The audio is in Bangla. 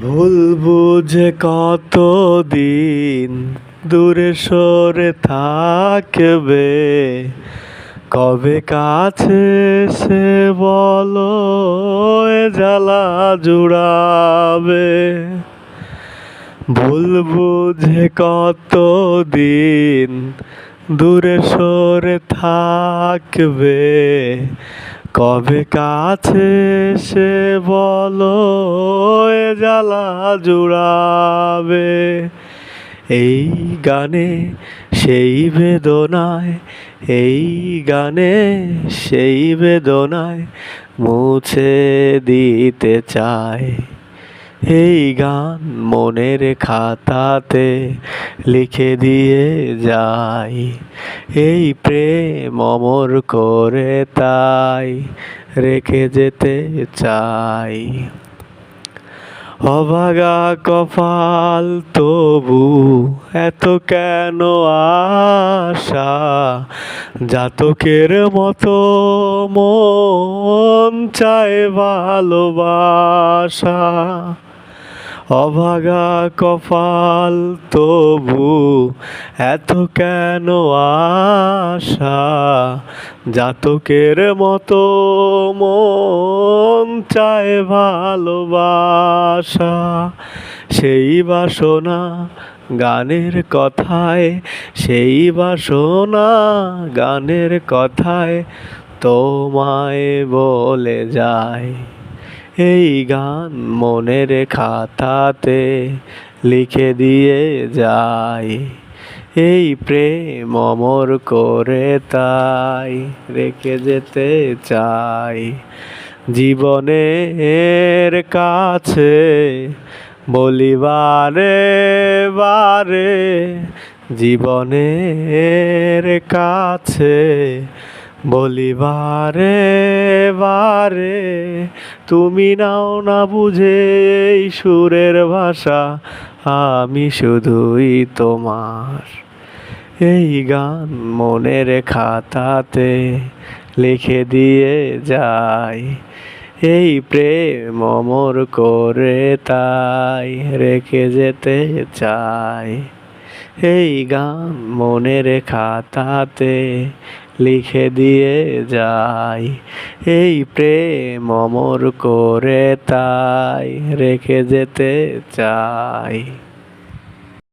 ভুল বুঝে কতদিন দূরে সরে থাকবে? কবে কাছে সে বলো জ্বালা জুড়াবে? ভুল বুঝে কতদিন দূরে সরে থাকবে? কবে কাছে সে বলো জ্বালা জুড়াবে? এই গানে সেই বেদনায়, এই গানে সেই বেদনায় মুছে দিতে চায়। এই গান মনের খাতাতে লিখে দিয়ে যাই। এই প্রেম অমর করে তাই রেখে যেতে চাই। অভাগা কপাল তবু এত কেন আশা? জাতকের মতো মন চায় ভালোবাসা। অভাগা কপাল তবু এত কেন আশা? জাতকের মতো মন চায় ভালোবাসা। সেই বাসনা গানের কথায়, সেই বাসনা গানের কথায় তোমায় বলে যায়। এই গান মনের খাতাতে লিখে দিয়ে যাই। এই প্রেম অমর করে তাই রেখে যেতে চাই। জীবনের কাছে বলিবারে বারে। জীবনের কাছে বলিবারে বারে, তুমি নাও না বুঝে এই সুরের ভাষা, আমি শুধুই তোমার। এই গান মনের খাতাতে লিখে দিয়ে যাই, এই প্রেম অমর করে তাই রেখে যেতে চাই। এই গান মনের খাতাতে লিখে দিয়ে যাই। এই প্রেম অমর করে তাই রেখে যেতে চাই।